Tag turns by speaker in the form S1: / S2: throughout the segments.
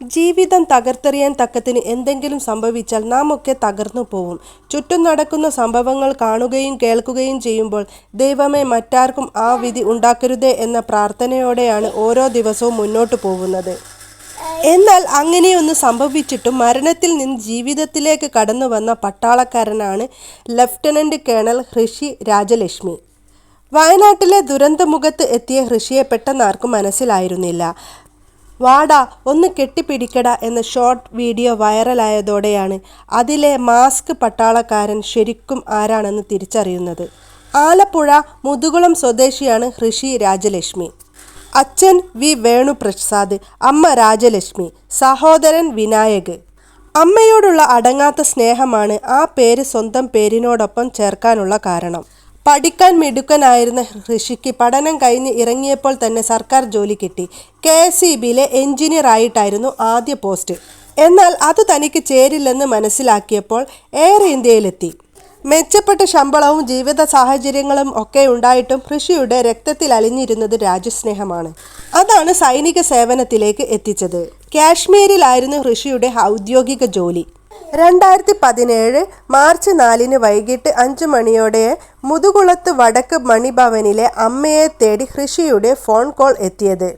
S1: ജീവിതം തകർത്തെറിയാൻ തക്കത്തിന് എന്തെങ്കിലും സംഭവിച്ചാൽ നാം ഒക്കെ തകർന്നു പോവും. ചുറ്റും നടക്കുന്ന സംഭവങ്ങൾ കാണുകയും കേൾക്കുകയും ചെയ്യുമ്പോൾ ദൈവമേ മറ്റാർക്കും ആ വിധി ഉണ്ടാക്കരുതേ എന്ന പ്രാർത്ഥനയോടെയാണ് ഓരോ ദിവസവും മുന്നോട്ട് പോകുന്നത്. എന്നാൽ അങ്ങനെയൊന്ന് സംഭവിച്ചിട്ടും മരണത്തിൽ നിന്ന് ജീവിതത്തിലേക്ക് കടന്നു വന്ന പട്ടാളക്കാരനാണ് ലഫ്റ്റനന്റ് കേണൽ ഋഷി രാജലക്ഷ്മി. വയനാട്ടിലെ ദുരന്തമുഖത്ത് എത്തിയ ഋഷിയെ പെട്ടെന്നാർക്കും മനസ്സിലായിരുന്നില്ല. വാടാ ഒന്ന് കെട്ടിപ്പിടിക്കട എന്ന ഷോർട്ട് വീഡിയോ വൈറലായതോടെയാണ് അതിലെ മാസ്ക് പട്ടാളക്കാരൻ ശരിക്കും ആരാണെന്ന് തിരിച്ചറിയുന്നത്. ആലപ്പുഴ മുതുകുളം സ്വദേശിയാണ് ഋഷി രാജലക്ഷ്മി. അച്ഛൻ വി വേണുപ്രസാദ് അമ്മ രാജലക്ഷ്മി സഹോദരൻ വിനായക്. അമ്മയോടുള്ള അടങ്ങാത്ത സ്നേഹമാണ് ആ പേര് സ്വന്തം പേരിനോടൊപ്പം ചേർക്കാനുള്ള കാരണം. പഠിക്കാൻ മിടുക്കനായിരുന്ന ഋഷിക്ക് പഠനം കഴിഞ്ഞ് ഇറങ്ങിയപ്പോൾ തന്നെ സർക്കാർ ജോലി കിട്ടി. കെ എസ് ഇ ബിയിലെ എഞ്ചിനീയർ ആയിട്ടായിരുന്നു ആദ്യ പോസ്റ്റ്. എന്നാൽ അത് തനിക്ക് ചേരില്ലെന്ന് മനസ്സിലാക്കിയപ്പോൾ എയർ ഇന്ത്യയിലെത്തി. മെച്ചപ്പെട്ട ശമ്പളവും ജീവിത സാഹചര്യങ്ങളും ഒക്കെ ഉണ്ടായിട്ടും ഋഷിയുടെ രക്തത്തിൽ അലിഞ്ഞിരുന്നത് രാജ്യസ്നേഹമാണ്. അതാണ് സൈനിക സേവനത്തിലേക്ക് എത്തിച്ചത്. കാശ്മീരിലായിരുന്നു ഋഷിയുടെ ഔദ്യോഗിക ജോലി. രണ്ടായിരത്തി പതിനേഴ് മാർച്ച് നാലിന് വൈകിട്ട് അഞ്ചു മണിയോടെ മുതുകുളത്ത് വടക്ക് മണിഭവനിലെ അമ്മയെ തേടി ഋഷിയുടെ ഫോൺ കോൾ എത്തിയത്.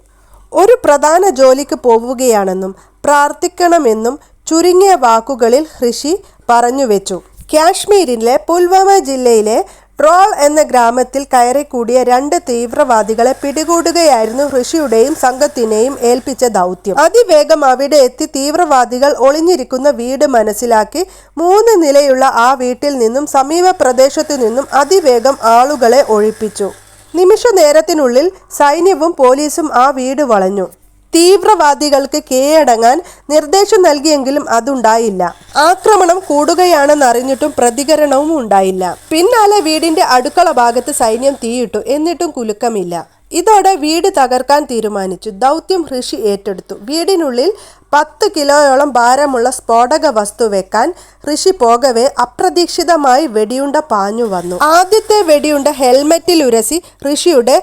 S1: ഒരു പ്രധാന ജോലിക്ക് പോവുകയാണെന്നും പ്രാർത്ഥിക്കണമെന്നും ചുരുങ്ങിയ വാക്കുകളിൽ ഋഷി പറഞ്ഞു വെച്ചു. കാശ്മീരിലെ പുൽവാമ ജില്ലയിലെ ട്രോൾ എന്ന ഗ്രാമത്തിൽ കയറിക്കൂടിയ രണ്ട് തീവ്രവാദികളെ പിടികൂടുകയായിരുന്നു ഋഷിയുടെയും സംഘത്തിനെയും ഏൽപ്പിച്ച ദൗത്യം. അതിവേഗം അവിടെ എത്തി തീവ്രവാദികൾ ഒളിഞ്ഞിരിക്കുന്ന വീട് മനസ്സിലാക്കി മൂന്ന് നിലയുള്ള ആ വീട്ടിൽ നിന്നും സമീപ പ്രദേശത്തു നിന്നും അതിവേഗം ആളുകളെ ഒഴിപ്പിച്ചു. നിമിഷ നേരത്തിനുള്ളിൽ സൈന്യവും പോലീസും ആ വീട് വളഞ്ഞു. തീവ്രവാദികൾക്ക് കീഴടങ്ങാൻ നിർദ്ദേശം നൽകിയെങ്കിലും അതുണ്ടായില്ല. ആക്രമണം കൂടുകയാണെന്നറിഞ്ഞിട്ടും പ്രതികരണവും ഉണ്ടായില്ല. പിന്നാലെ വീടിന്റെ അടുക്കള ഭാഗത്ത് സൈന്യം തീയിട്ടു എന്നിട്ടും കുലുക്കമില്ല. ഇതോടെ വീട് തകർക്കാൻ തീരുമാനിച്ചു. ദൗത്യം ഋഷി ഏറ്റെടുത്തു. വീടിനുള്ളിൽ പത്ത് കിലോയോളം ഭാരമുള്ള സ്ഫോടക വസ്തു വെക്കാൻ ഋഷി പോകവേ അപ്രതീക്ഷിതമായി വെടിയുണ്ട പാഞ്ഞു വന്നു. ആദ്യത്തെ വെടിയുണ്ട ഹെൽമെറ്റിൽ ഉരസി ഋഷിയുടെ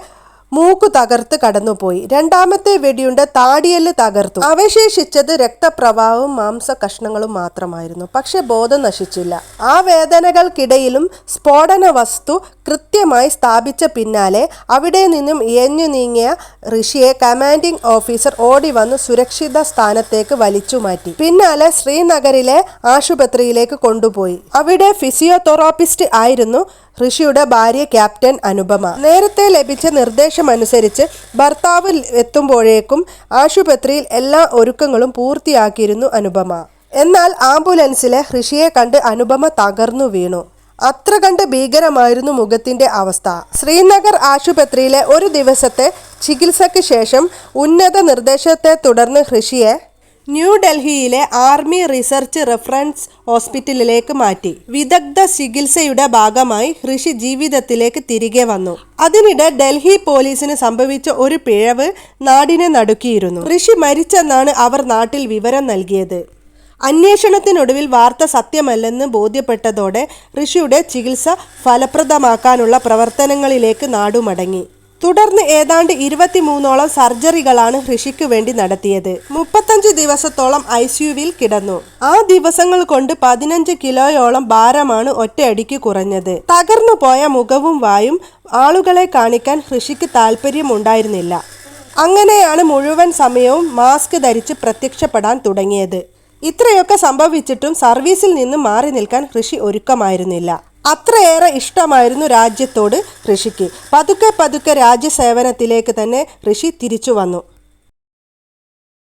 S1: മൂക്കു തകർത്ത് കടന്നുപോയി. രണ്ടാമത്തെ വെടിയുണ്ട് താടിയൽ തകർത്തു. അവശേഷിച്ചത് രക്തപ്രവാഹവും മാംസ കഷ്ണങ്ങളും മാത്രമായിരുന്നു. പക്ഷെ ബോധം നശിച്ചില്ല. ആ വേദനകൾക്കിടയിലും സ്ഫോടന വസ്തു കൃത്യമായി സ്ഥാപിച്ച പിന്നാലെ അവിടെ നിന്നും എഞ്ഞു നീങ്ങിയ ഋഷിയെ കമാൻഡിംഗ് ഓഫീസർ ഓടി വന്ന് സുരക്ഷിത സ്ഥാനത്തേക്ക് വലിച്ചു മാറ്റി. പിന്നാലെ ശ്രീനഗറിലെ ആശുപത്രിയിലേക്ക് കൊണ്ടുപോയി. അവിടെ ഫിസിയോതെറാപ്പിസ്റ്റ് ആയിരുന്നു. ഋഷിയുടെ ഭാര്യ ക്യാപ്റ്റൻ അനുപമ. നേരത്തെ ലഭിച്ച നിർദ്ദേശമനുസരിച്ച് ഭർത്താവ് എത്തുമ്പോഴേക്കും ആശുപത്രിയിൽ എല്ലാ ഒരുക്കങ്ങളും പൂർത്തിയാക്കിയിരുന്നു അനുപമ. എന്നാൽ ആംബുലൻസിലെ ഋഷിയെ കണ്ട് അനുപമ തകർന്നു വീണു. അത്ര കണ്ട് ഭീകരമായിരുന്നു മുഖത്തിന്റെ അവസ്ഥ. ശ്രീനഗർ ആശുപത്രിയിലെ ഒരു ദിവസത്തെ ചികിത്സയ്ക്ക് ശേഷം ഉന്നത നിർദ്ദേശത്തെ തുടർന്ന് ഋഷിയെ ന്യൂഡൽഹിയിലെ ആർമി റിസർച്ച് റെഫറൻസ് ഹോസ്പിറ്റലിലേക്ക് മാറ്റി. വിദഗ്ധ ചികിത്സയുടെ ഭാഗമായി ഋഷി ജീവിതത്തിലേക്ക് തിരികെ വന്നു. അതിനിടെ ഡൽഹി പോലീസിന് സംഭവിച്ച ഒരു പിഴവ് നാടിനെ നടുക്കിയിരുന്നു. ഋഷി മരിച്ചെന്നാണ് അവർ നാട്ടിൽ വിവരം നൽകിയത്. അന്വേഷണത്തിനൊടുവിൽ വാർത്ത സത്യമല്ലെന്ന് ബോധ്യപ്പെട്ടതോടെ ഋഷിയുടെ ചികിത്സ ഫലപ്രദമാക്കാനുള്ള പ്രവർത്തനങ്ങളിലേക്ക് നാടുമടങ്ങി. തുടർന്ന് ഏതാണ്ട് ഇരുപത്തിമൂന്നോളം സർജറികളാണ് ഋഷിക്ക് വേണ്ടി നടത്തിയത്. മുപ്പത്തഞ്ച് ദിവസത്തോളം ഐ സിയുവിൽ കിടന്നു. ആ ദിവസങ്ങൾ കൊണ്ട് പതിനഞ്ച് കിലോയോളം ഭാരമാണ് ഒറ്റയടിക്ക് കുറഞ്ഞത്. തകർന്നു പോയ മുഖവും വായും ആളുകളെ കാണിക്കാൻ ഋഷിക്ക് താല്പര്യമുണ്ടായിരുന്നില്ല അങ്ങനെയാണ് മുഴുവൻ സമയവും മാസ്ക് ധരിച്ച് പ്രത്യക്ഷപ്പെടാൻ തുടങ്ങിയത്. ഇത്രയൊക്കെ സംഭവിച്ചിട്ടും സർവീസിൽ നിന്ന് മാറി നിൽക്കാൻ ഋഷി ഒരുക്കമായിരുന്നില്ല. അത്രയേറെ ഇഷ്ടമായിരുന്നു രാജ്യത്തോട് ഋഷിക്ക്. പതുക്കെ പതുക്കെ രാജ്യസേവനത്തിലേക്ക് തന്നെ ഋഷി തിരിച്ചു വന്നു.